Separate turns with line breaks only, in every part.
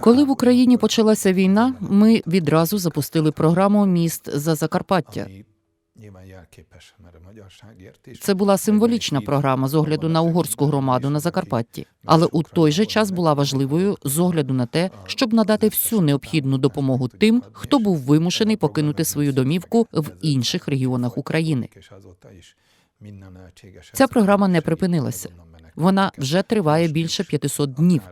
Коли в Україні почалася війна, ми відразу запустили програму Міст за Закарпаття. Це була символічна програма з огляду на угорську громаду на Закарпатті, але у той же час була важливою з огляду на те, щоб надати всю необхідну допомогу тим, хто був вимушений покинути свою домівку в інших регіонах України. Ця програма не припинилася. Вона вже триває більше 500 днів,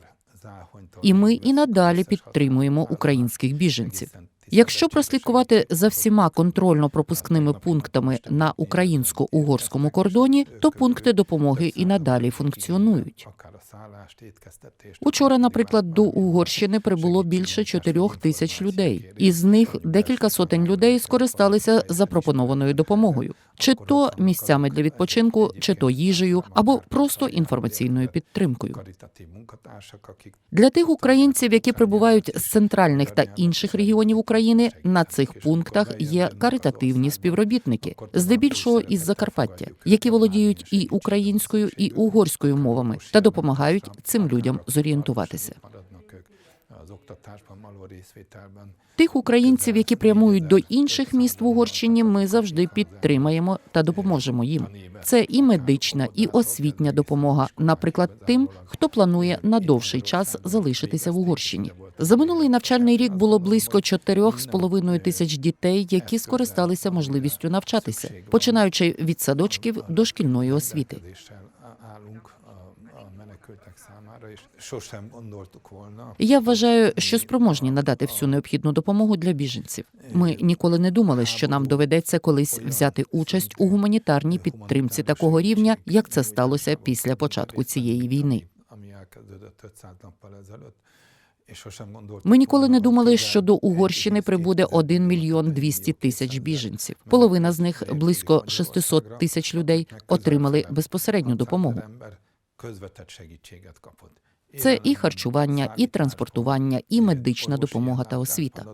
і ми і надалі підтримуємо українських біженців. Якщо прослідкувати за всіма контрольно-пропускними пунктами на українсько-угорському кордоні, то пункти допомоги і надалі функціонують. Учора, наприклад, до Угорщини прибуло більше чотирьох тисяч людей. Із них декілька сотень людей скористалися запропонованою допомогою, чи то місцями для відпочинку, чи то їжею, або просто інформаційною підтримкою. Для тих українців, які прибувають з центральних та інших регіонів України, на цих пунктах є каритативні співробітники, здебільшого із Закарпаття, які володіють і українською, і угорською мовами та допомагають цим людям зорієнтуватися. Тих українців, які прямують до інших міст в Угорщині, ми завжди підтримаємо та допоможемо їм. Це і медична, і освітня допомога, наприклад, тим, хто планує на довший час залишитися в Угорщині. За минулий навчальний рік було близько 4,5 тисяч дітей, які скористалися можливістю навчатися, починаючи від садочків до шкільної освіти. Я вважаю, що спроможні надати всю необхідну допомогу для біженців. Ми ніколи не думали, що нам доведеться колись взяти участь у гуманітарній підтримці такого рівня, як це сталося після початку цієї війни.
ami elkezdődött 500 nappal ezelőtt, és sosem gondoltuk
Ми ніколи не думали, що до Угорщини прибуде 1 мільйон 200 тисяч біженців. Половина з них, близько 600 тисяч людей, отримали безпосередню допомогу.
Közvetett segítséget kapott.
Це і харчування, і транспортування, і медична допомога та освіта.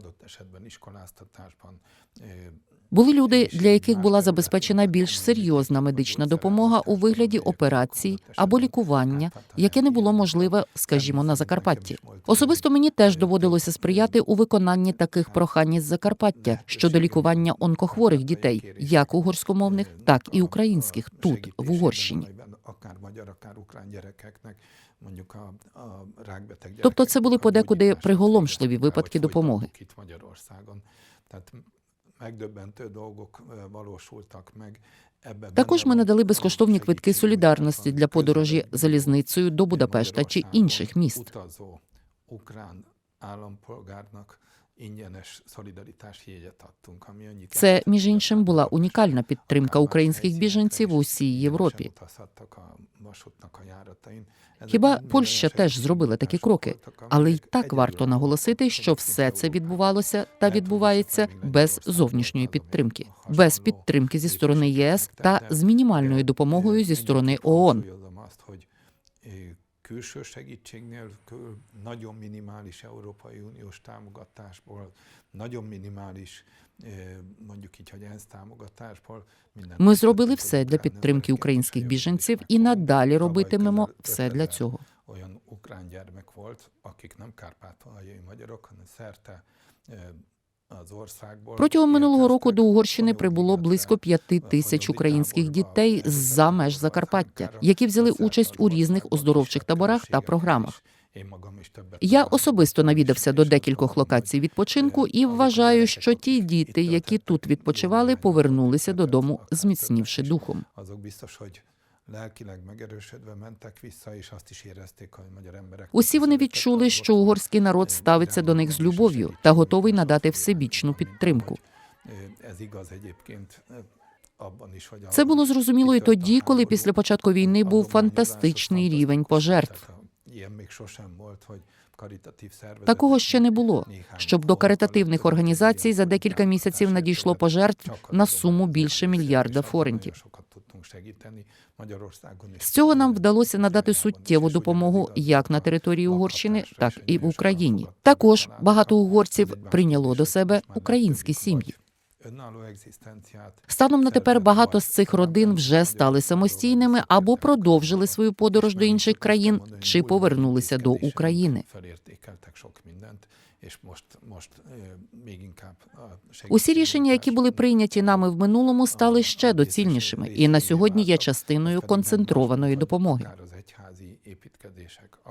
Були люди, для яких була забезпечена більш серйозна медична допомога у вигляді операцій або лікування, яке не було можливе, скажімо, на Закарпатті. Особисто мені теж доводилося сприяти у виконанні таких прохань із Закарпаття щодо лікування онкохворих дітей, як угорськомовних, так і українських тут, в Угорщині.
Akár magyar, akár ukrán gyerekeknek, mondjuk a, a rákbeteg
Тобто це були подекуди приголомшливі випадки допомоги.
itt Magyarországon. Tehát megdöbbentő dolgok valósultak meg.
Також ми надали безкоштовні квитки солідарності для подорожі залізницею до Будапешта чи інших міст. Це, між іншим, була унікальна підтримка українських біженців у всій Європі. Хіба Польща теж зробила такі кроки, але й так варто наголосити, що все це відбувалося та відбувається без зовнішньої підтримки, без підтримки зі сторони ЄС та з мінімальною допомогою зі сторони ООН.
Eh, külső segítség nélkül, nagyon minimális Európai Uniós támogatásból, nagyon minimális, eh, mondjuk így, hogy ENSZ támogatásból mindent
Ми зробили все для підтримки українських біженців і надалі робитимемо все для цього.
Olyan ukrán gyermek volt, akik nem kárpátaljai magyarok, hanem szerte eh.
Протягом минулого року до Угорщини прибуло близько п'яти тисяч українських дітей з-за меж Закарпаття, які взяли участь у різних оздоровчих таборах та програмах. Я особисто навідався до декількох локацій відпочинку і вважаю, що ті діти, які тут відпочивали, повернулися додому, зміцнівши духом.
Lelkileg megerősödve mentek vissza, és azt is érezték, hogy magyar emberek.
Усі вони відчули, що угорський народ ставиться до них з любов'ю та готовий надати всебічну підтримку. Це було зрозуміло і тоді, коли після початку війни був фантастичний рівень пожертв. Такого ще не було, щоб до каритативних організацій за декілька місяців надійшло пожертв на суму більше мільярда форентів. З цього нам вдалося надати суттєву допомогу як на території Угорщини, так і в Україні. Також багато угорців прийняло до себе українські сім'ї. Станом на тепер багато з цих родин вже стали самостійними або продовжили свою подорож до інших країн, чи повернулися до України.
Még inkább
Усі рішення, які були прийняті нами в минулому, стали ще доцільнішими, і на сьогодні є частиною концентрованої допомоги.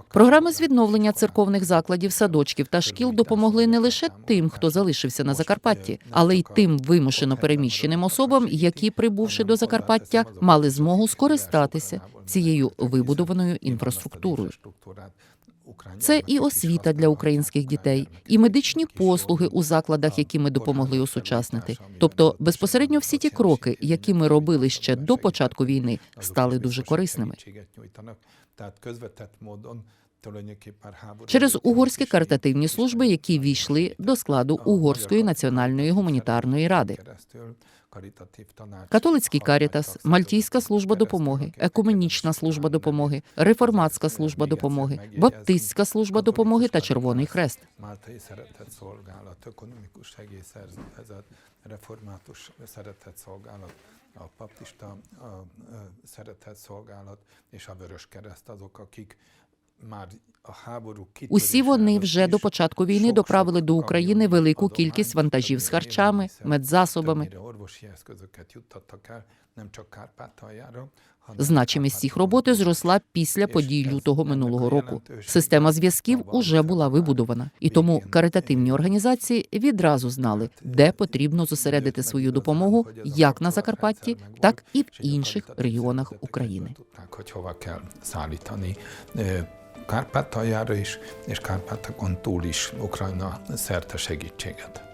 Програми з відновлення церковних закладів, садочків та шкіл допомогли не лише тим, хто залишився на Закарпатті, але й тим вимушено переміщеним особам, які, прибувши до Закарпаття, мали змогу скористатися цією вибудованою інфраструктурою. Це і освіта для українських дітей, і медичні послуги у закладах, які ми допомогли осучаснити. Тобто, безпосередньо всі ті кроки, які ми робили ще до початку війни, стали дуже корисними. Через угорські каритативні служби, які війшли до складу Угорської національної гуманітарної ради. Католицький карітас, Мальтійська служба допомоги, Екуменічна служба допомоги, Реформатська служба допомоги, Баптистська служба допомоги та Червоний Хрест.
A Baptista a, a Szeretett Szolgálat és a Vörös Kereszt azok, akik
Усі вони вже до початку війни доправили до України велику кількість вантажів з харчами, медзасобами. Значимість їх роботи зросла після подій лютого минулого року. Система зв'язків уже була вибудована, і тому каритативні організації відразу знали, де потрібно зосередити свою допомогу як на Закарпатті, так і в інших регіонах України.
Kárpátaljára is, és Kárpátakon túl is Ukrajna szerte segítséget.